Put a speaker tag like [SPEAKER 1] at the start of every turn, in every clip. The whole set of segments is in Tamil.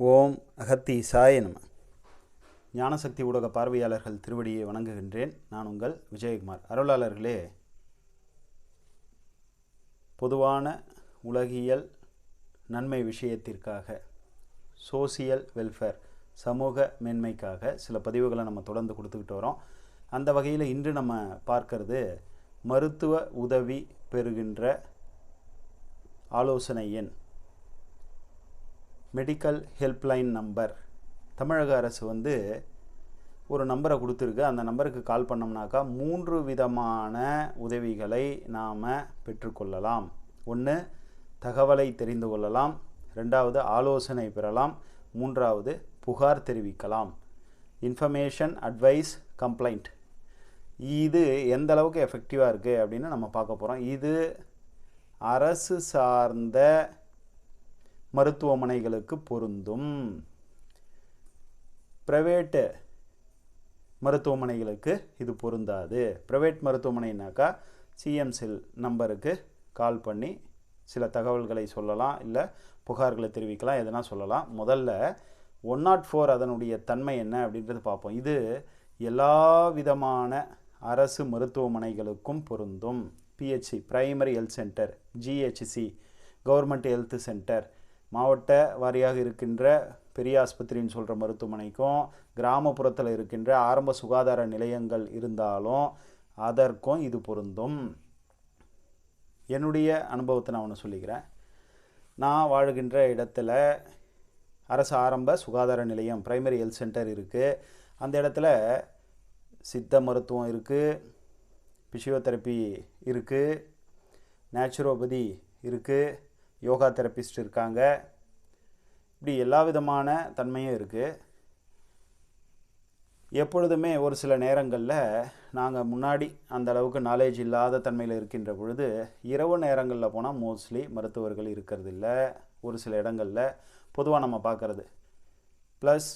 [SPEAKER 1] ஓம் அகத்தி சாய நம. ஞானசக்தி ஊடக பார்வையாளர்கள் திருவடியை வணங்குகின்றேன். நான் உங்கள் விஜயகுமார். அருளாளர்களே பொதுவான உலகியல் நன்மை விஷயத்திற்காக சோசியல் வெல்ஃபேர் சமூக மேன்மைக்காக சில பதிவுகளை நம்ம தொடர்ந்து கொடுத்துக்கிட்டு வரோம். அந்த வகையில் இன்று நம்ம பார்க்கறது மருத்துவ உதவி பெறுகின்ற ஆலோசனை எண் மெடிக்கல் ஹெல்ப்லைன் நம்பர் தமிழக அரசு வந்து ஒரு நம்பரை கொடுத்துருக்கு. அந்த நம்பருக்கு கால் பண்ணோம்னாக்கா மூன்று விதமான உதவிகளை நாம் பெற்றுக்கொள்ளலாம். ஒன்று தகவலை தெரிந்து கொள்ளலாம். ரெண்டாவது ஆலோசனை பெறலாம். மூன்றாவது புகார் தெரிவிக்கலாம். இன்ஃபர்மேஷன் அட்வைஸ் கம்ப்ளைண்ட் இது எந்த அளவுக்கு எஃபெக்டிவாக இருக்குது அப்படின்னு நம்ம பார்க்க போகிறோம் இது அரசு சார்ந்த மருத்துவமனைகளுக்கு பொருந்தும். ப்ரைவேட்டு மருத்துவமனைகளுக்கு இது பொருந்தாது. ப்ரைவேட் மருத்துவமனைனாக்கா சிஎம்சில் நம்பருக்கு கால் பண்ணி சில தகவல்களை சொல்லலாம் இல்லை புகார்களை தெரிவிக்கலாம் எதனா சொல்லலாம். முதல்ல ஒன் நாட் ஃபோர் அதனுடைய தன்மை என்ன அப்படின்றது பார்ப்போம். இது எல்லா விதமான அரசு மருத்துவமனைகளுக்கும் பொருந்தும். PHC primary health centre GHC government health centre மாவட்ட வாரியாக இருக்கின்ற பெரிய ஆஸ்பத்திரின்னு சொல்கிற மருத்துவமனைக்கும் கிராமப்புறத்தில் இருக்கின்ற ஆரம்ப சுகாதார நிலையங்கள் இருந்தாலும் அதற்கும் இது பொருந்தும். என்னுடைய அனுபவத்தை நான் ஒன்று சொல்லிக்கிறேன். நான் வாழுகின்ற இடத்துல அரசு ஆரம்ப சுகாதார நிலையம் பிரைமரி ஹெல்த் சென்டர் இருக்குது அந்த இடத்துல சித்த மருத்துவம் இருக்குது பிசியோதெரப்பி இருக்குது நேச்சுரோபதி இருக்குது யோகா தெரபிஸ்ட் இருக்காங்க. இப்படி எல்லா விதமான தன்மையும் இருக்குது எப்பொழுதுமே ஒரு சில நேரங்களில் நாங்கள் முன்னாடி அந்த அளவுக்கு நாலேஜ் இல்லாத தன்மையில் இருக்கின்ற பொழுது இரவு நேரங்களில் போனால் மோஸ்ட்லி மருத்துவர்கள் இருக்கிறது இல்லை ஒரு சில இடங்களில் பொதுவாக நம்ம பார்க்குறது ப்ளஸ்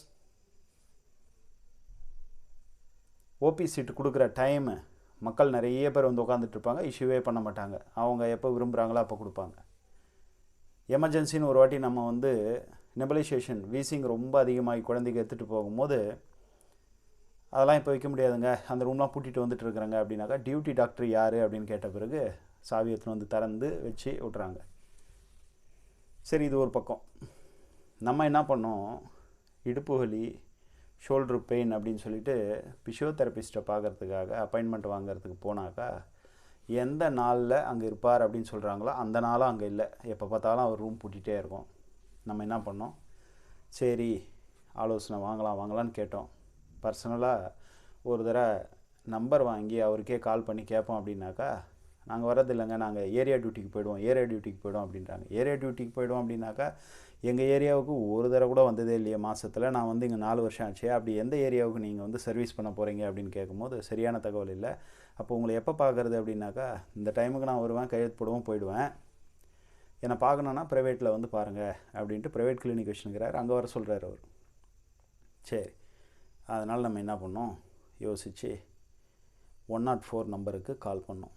[SPEAKER 1] ஓபி சீட்டு கொடுக்குற டைமு மக்கள் நிறைய பேர் வந்து உட்காந்துட்டு இருப்பாங்க. இஷ்யூவே பண்ண மாட்டாங்க. அவங்க எப்போ விரும்புகிறாங்களோ அப்போ கொடுப்பாங்க. எமர்ஜென்சின்னு ஒரு வாட்டி நம்ம வந்து நெபலைசேஷன் வீசிங் ரொம்ப அதிகமாகி குழந்தைக்கு எடுத்துகிட்டு போகும்போது அதெல்லாம் இப்போ வைக்க முடியாதுங்க. அந்த ரூம்லாம் பூட்டிகிட்டு வந்துட்டு இருக்கிறாங்க அப்படின்னாக்கா டியூட்டி டாக்டர் யார் அப்படின்னு கேட்ட பிறகு சாவி எடுத்துன்னு வந்து திறந்து வச்சு விட்றாங்க சரி இது ஒரு பக்கம். நம்ம என்ன பண்ணோம்? இடுப்பு வலி ஷோல்டர் பெயின் அப்படின்னு சொல்லிட்டு பிசியோதெரபிஸ்ட்டை பார்க்குறதுக்காக அப்பாயின்மெண்ட் வாங்குறதுக்கு போனாக்கா எந்த நாளில் அங்கே இருப்பார் அப்படின்னு சொல்கிறாங்களோ அந்த நாளும் அங்கே இல்லை. எப்போ பார்த்தாலும் அவர் ரூம் பூட்டிகிட்டே இருக்கும். நம்ம என்ன பண்ணோம்? சரி ஆலோசனை வாங்கலாம் வாங்கலான்னு கேட்டோம். பர்சனலாக ஒரு தடவை நம்பர் வாங்கி அவருக்கே கால் பண்ணி கேட்போம் அப்படின்னாக்கா நாங்கள் வர்றது இல்லைங்க நாங்கள் ஏரியா டியூட்டிக்கு போயிடுவோம் ஏரியா டியூட்டிக்கு போயிடுவோம் அப்படின்றாங்க. ஏரியா டியூட்டிக்கு போயிடுவோம் அப்படின்னாக்கா எங்கள் ஏரியாவுக்கு ஒரு தடவை கூட வந்ததே இல்லையே மாதத்தில் நான் வந்து இங்கே நாலு வருஷம் ஆச்சு. அப்படி எந்த ஏரியாவுக்கு நீங்கள் வந்து சர்வீஸ் பண்ண போகிறீங்க அப்படின்னு கேட்கும்போது சரியான தகவல் இல்லை. அப்போ உங்களை எப்போ பார்க்குறது அப்படின்னாக்கா இந்த டைமுக்கு நான் வருவேன் கையெழுத்து போடுவோம் போயிடுவேன். என்னை பார்க்கணுன்னா ப்ரைவேட்டில் வந்து பாருங்கள் அப்படின்ட்டு ப்ரைவேட் கிளினிக் வச்சுனுக்கிறார் அங்கே வர சொல்கிறார் அவர். சரி. அதனால் நம்ம என்ன பண்ணோம்? யோசித்து ஒன் நாட் ஃபோர் நம்பருக்கு கால் பண்ணோம்.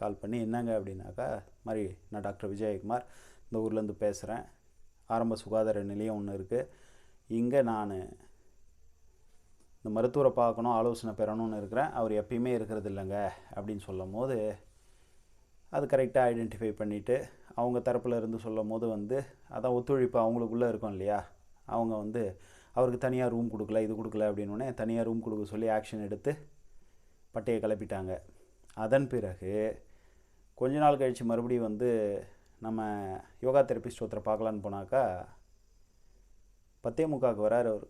[SPEAKER 1] கால் பண்ணி என்னங்க அப்படின்னாக்கா மாதிரி நான் டாக்டர் விஜயகுமார் இந்த ஊர்லேருந்து பேசுகிறேன் ஆரம்ப சுகாதார நிலையம் ஒன்று இருக்குது இங்கே நான் இந்த மருத்துவரை பார்க்கணும் ஆலோசனை பெறணும்னு இருக்கிறேன் அவர் எப்பயுமே இருக்கிறது இல்லைங்க அப்படின்னு சொல்லும் போது அது கரெக்டாக ஐடென்டிஃபை பண்ணிவிட்டு அவங்க தரப்பில் இருந்து சொல்லும் போது வந்து அதான் ஒத்துழைப்பு அவங்களுக்குள்ளே இருக்கும் இல்லையா? அவங்க வந்து அவருக்கு தனியாக ரூம் கொடுக்கல இது கொடுக்கல அப்படின்னோடனே தனியாக ரூம் கொடுக்க சொல்லி ஆக்ஷன் எடுத்து பட்டையை கிளப்பிட்டாங்க. அதன் பிறகு கொஞ்ச நாள் கழித்து மறுபடியும் வந்து நம்ம யோகா தெரபிஸ்ட் ஒருத்தரை பார்க்கலான்னு போனாக்கா பத்தே முக்காவுக்கு வராரு அவர்.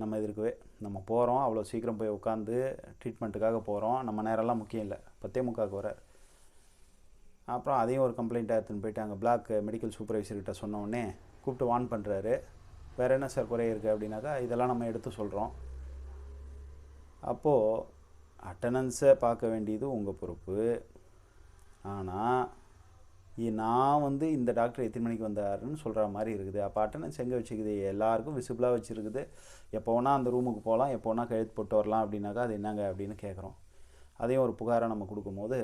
[SPEAKER 1] நம்ம எதிர்க்கவே நம்ம போகிறோம் அவ்வளோ சீக்கிரம் போய் உட்காந்து ட்ரீட்மெண்ட்டுக்காக போகிறோம் நம்ம நேரம்லாம் முக்கியம் இல்லை. பத்தே முக்காவுக்கு வர அப்புறம் அதையும் ஒரு கம்ப்ளைண்ட்டாக எடுத்துன்னு போயிட்டு அங்கே பிளாக் மெடிக்கல் சூப்பர்வைசர்கிட்ட சொன்னோடனே கூப்பிட்டு வான் பண்ணுறாரு வேறு என்ன சார் குறை இருக்குது அப்படின்னாக்கா இதெல்லாம் நம்ம எடுத்து சொல்கிறோம் அப்போது அட்டண்டன்ஸை பார்க்க வேண்டியது உங்கள் பொறுப்பு. ஆனால் நான் வந்து இந்த டாக்டர் எத்தனை மணிக்கு வந்தாருன்னு சொல்கிற மாதிரி இருக்குது. அப்போ அட்டண்டன்ஸ் எங்கே வச்சுக்குது? எல்லாருக்கும் விசிபிளாக வச்சுருக்குது. எப்போ வேணால் அந்த ரூமுக்கு போகலாம் எப்போ வேணால் கழுத்து போட்டு வரலாம் அப்படின்னாக்கா அது என்னங்க அப்படின்னு கேட்குறோம் அதையும் ஒரு புகாராக நம்ம கொடுக்கும்போது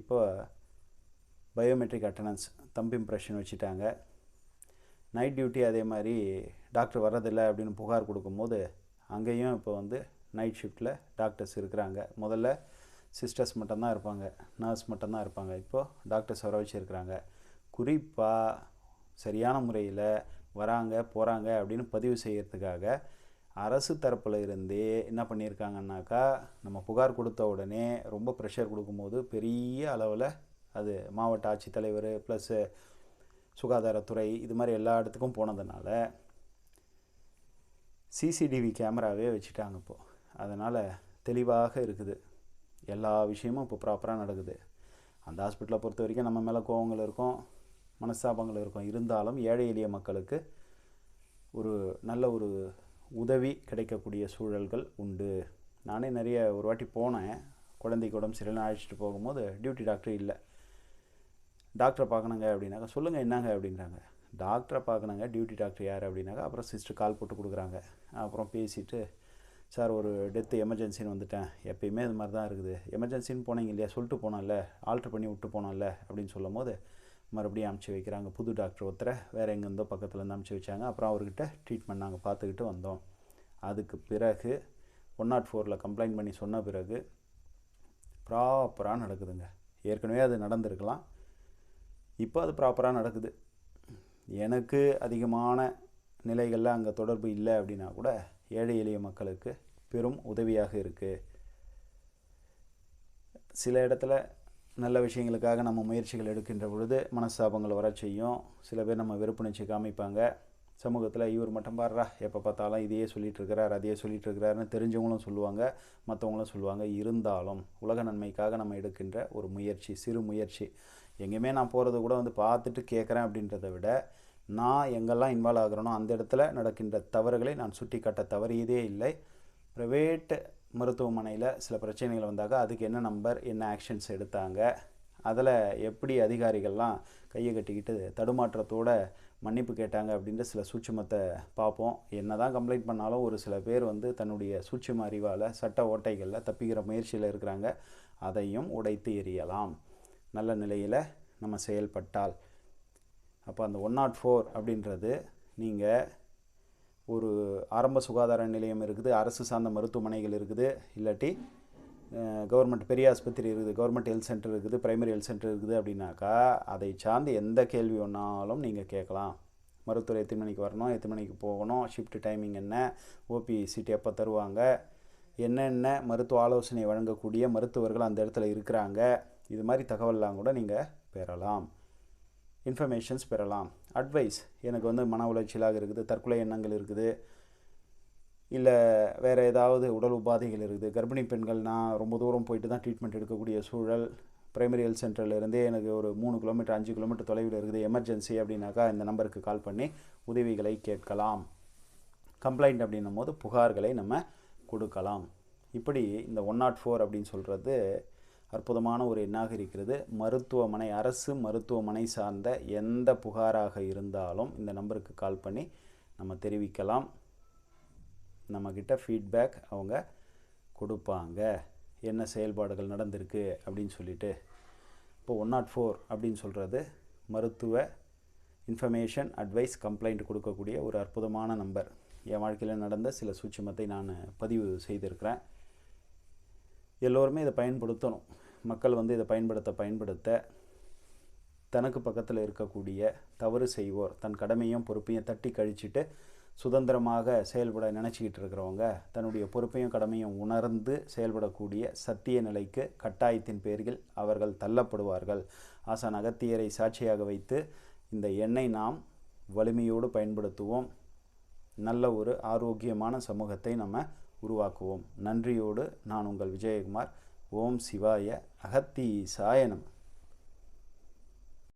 [SPEAKER 1] இப்போ பயோமெட்ரிக் அட்டண்டன்ஸ் தம்பி இம்ப்ரெஷன் வச்சுட்டாங்க. நைட் டியூட்டி அதே மாதிரி டாக்டர் வர்றதில்லை அப்படின்னு புகார் கொடுக்கும்போது அங்கேயும் இப்போ வந்து நைட் ஷிஃப்ட்டில் டாக்டர்ஸ் இருக்கிறாங்க. முதல்ல சிஸ்டர்ஸ் மட்டும்தான் இருப்பாங்க நர்ஸ் மட்டும்தான் இருப்பாங்க. இப்போது டாக்டர்ஸ் வர வச்சுருக்கிறாங்க. குறிப்பாக சரியான முறையில் வராங்க போகிறாங்க அப்படின்னு பதிவு செய்கிறதுக்காக அரசு தரப்பில் இருந்தே என்ன பண்ணியிருக்காங்கன்னாக்கா நம்ம புகார் கொடுத்த உடனே ரொம்ப ப்ரெஷர் கொடுக்கும்போது பெரிய அளவில் அது மாவட்ட ஆட்சித்தலைவர் ப்ளஸ்ஸு சுகாதாரத்துறை இது மாதிரி எல்லா இடத்துக்கும் போனதுனால சிசிடிவி கேமராவே வச்சுட்டாங்க இப்போது அதனால் தெளிவாக இருக்குது. எல்லா விஷயமும் இப்போ ப்ராப்பராக நடக்குது. அந்த ஹாஸ்பிட்டலை பொறுத்த வரைக்கும் நம்ம மேலே கோவங்கள் இருக்கும் மனஸ்தாபங்கள் இருக்கும். இருந்தாலும் ஏழை எளிய மக்களுக்கு ஒரு நல்ல ஒரு உதவி கிடைக்கக்கூடிய சூழல்கள் உண்டு. நானே நிறைய ஒரு வாட்டி போனேன். குழந்தைக்கு உடம்பு சரியில்லை அழைச்சிட்டு போகும்போது டியூட்டி டாக்டர் இல்லை. டாக்டரை பார்க்கணுங்க அப்படின்னாக்கா சொல்லுங்கள் என்னங்க அப்படின்றாங்க. டாக்டரை பார்க்கணுங்க. டியூட்டி டாக்டர் யார் அப்படின்னாக்கா அப்புறம் சிஸ்டர் கால் போட்டு கொடுக்குறாங்க. அப்புறம் பேசிவிட்டு சார் ஒரு டெத்து எமர்ஜென்சின்னு வந்துட்டேன். எப்பயுமே இது மாதிரி தான் இருக்குது எமர்ஜென்சின்னு போனீங்க இல்லையா? சொல்லிட்டு போனோம்ல ஆல்ட்ரு பண்ணி விட்டு போனோம்ல அப்படின்னு சொல்லும் போது மறுபடியும் அமுச்சு வைக்கிறாங்க. புது டாக்டர் ஒருத்தரை வேறு எங்கேருந்தோ பக்கத்துலேருந்து அமுச்சு வச்சாங்க. அப்புறம் அவர்கிட்ட ட்ரீட்மெண்ட் நாங்கள் பார்த்துக்கிட்டு வந்தோம். அதுக்கு பிறகு ஒன் நாட் ஃபோரில் கம்ப்ளைண்ட் பண்ணி சொன்ன பிறகு ப்ராப்பராக நடக்குதுங்க. ஏற்கனவே அது நடந்திருக்கலாம். இப்போ அது ப்ராப்பராக நடக்குது. எனக்கு அதிகமான நிலைகளில் அங்கே தொடர்பு இல்லை அப்படின்னா கூட ஏழை எளிய மக்களுக்கு பெரும் உதவியாக இருக்குது சில இடத்துல நல்ல விஷயங்களுக்காக நம்ம முயற்சிகள் எடுக்கின்ற பொழுது மனஸ்தாபங்கள் வர செய்யும். சில பேர் நம்ம வெறுப்புணர்ச்சி காமிப்பாங்க. சமூகத்தில் இவர் மட்டும் பாடுறா எப்போ பார்த்தாலும் இதையே சொல்லிகிட்டு இருக்கிறார் அதையே சொல்லிகிட்டு இருக்கிறாருன்னு தெரிஞ்சவங்களும் சொல்லுவாங்க மற்றவங்களும் சொல்லுவாங்க. இருந்தாலும் உலக நன்மைக்காக நம்ம எடுக்கின்ற ஒரு முயற்சி சிறு முயற்சி. எங்கேயுமே நான் போகிறது கூட வந்து பார்த்துட்டு கேட்குறேன் அப்படின்றத விட நான் எங்கெல்லாம் இன்வால்வ் ஆகிறனோ அந்த இடத்துல நடக்கின்ற தவறுகளை நான் சுட்டி காட்ட தவறியதே இல்லை. ப்ரைவேட் மருத்துவமனையில் சில பிரச்சனைகள் வந்தாக்க அதுக்கு என்ன நம்பர் என்ன ஆக்ஷன்ஸ் எடுத்தாங்க அதில் எப்படி அதிகாரிகள்லாம் கையை கட்டிக்கிட்டு தடுமாற்றத்தோடு மன்னிப்பு கேட்டாங்க அப்படின்ற சில சூட்சுமத்தை பார்ப்போம். என்ன தான் கம்ப்ளைண்ட் பண்ணாலும் ஒரு சில பேர் வந்து தன்னுடைய சூட்சும அறிவால் சட்ட ஓட்டைகளில் தப்பிக்கிற முயற்சியில் இருக்கிறாங்க. அதையும் உடைத்து எறியலாம். நல்ல நிலையில் நம்ம செயல்பட்டால். அப்போ அந்த ஒன் நாட் ஃபோர் அப்படின்றது நீங்கள் ஒரு ஆரம்ப சுகாதார நிலையம் இருக்குது அரசு சார்ந்த மருத்துவமனைகள் இருக்குது இல்லாட்டி கவர்மெண்ட் பெரிய ஆஸ்பத்திரி இருக்குது கவர்மெண்ட் ஹெல்த் சென்டர் இருக்குது பிரைமரி ஹெல்த் சென்டர் இருக்குது அப்படின்னாக்கா அதை சார்ந்து எந்த கேள்வி ஒன்றாலும் நீங்கள் கேட்கலாம். மருத்துவர் எத்தனை மணிக்கு வரணும் எத்தனை மணிக்கு போகணும் ஷிஃப்ட் டைமிங் என்ன ஓபி சீட் எப்போ தருவாங்க என்னென்ன மருத்துவ ஆலோசனை வழங்கக்கூடிய மருத்துவர்கள் அந்த இடத்துல இருக்கிறாங்க இது மாதிரி தகவல்லாம் கூட நீங்கள் பெறலாம். இன்ஃபர்மேஷன்ஸ் பெறலாம். அட்வைஸ் எனக்கு வந்து மன உளைச்சலாக இருக்குது தற்கொலை எண்ணங்கள் இருக்குது இல்லை வேறு ஏதாவது உடல் உபாதைகள் இருக்குது. கர்ப்பிணி பெண்கள் நான் ரொம்ப தூரம் போயிட்டு தான் ட்ரீட்மெண்ட் எடுக்கக்கூடிய சூழல். பிரைமரி ஹெல்த் சென்டர்லேருந்தே எனக்கு ஒரு மூணு கிலோமீட்டர் அஞ்சு கிலோமீட்டர் தொலைவில் இருக்குது. எமர்ஜென்சி அப்படின்னாக்கா இந்த நம்பருக்கு கால் பண்ணி உதவிகளை கேட்கலாம். கம்ப்ளைண்ட் அப்படின்னும் போது புகார்களை நம்ம கொடுக்கலாம். இப்படி இந்த ஒன் நாட் ஃபோர் அப்படின்னு சொல்கிறது அற்புதமான ஒரு எண்ணாக இருக்கிறது. மருத்துவமனை அரசு மருத்துவமனை சார்ந்த எந்த புகாராக இருந்தாலும் இந்த நம்பருக்கு கால் பண்ணி நம்ம தெரிவிக்கலாம். நம்மக்கிட்ட ஃபீட்பேக் அவங்க கொடுப்பாங்க. என்ன செயல்பாடுகள் நடந்திருக்கு அப்படின்னு சொல்லிட்டு. இப்போ ஒன் நாட் ஃபோர் அப்படின்னு சொல்கிறது மருத்துவ இன்ஃபர்மேஷன் அட்வைஸ் கம்ப்ளைண்ட் கொடுக்கக்கூடிய ஒரு அற்புதமான நம்பர். என் வாழ்க்கையில் நடந்த சில சூட்சமத்தை நான் பதிவு செய்திருக்கிறேன். எல்லோருமே இதை பயன்படுத்தணும். மக்கள் வந்து இதை பயன்படுத்த பயன்படுத்த தனக்கு பக்கத்தில் இருக்கக்கூடிய தவறு செய்வோர் தன் கடமையும் பொறுப்பையும் தட்டி கழிச்சிட்டு சுதந்திரமாக செயல்பட நினச்சிக்கிட்டு இருக்கிறவங்க தன்னுடைய பொறுப்பையும் கடமையும் உணர்ந்து செயல்படக்கூடிய சத்திய நிலைக்கு கட்டாயத்தின் பேரில் அவர்கள் தள்ளப்படுவார்கள். ஆசான் அகத்தியரை சாட்சியாக வைத்து இந்த எண்ணை நாம் வலிமையோடு பயன்படுத்துவோம். நல்ல ஒரு ஆரோக்கியமான சமூகத்தை நம்ம உருவாக்குவோம். நன்றியோடு நான் உங்கள் விஜயகுமார். ஓம் சிவாய அகத்தீசாய நம.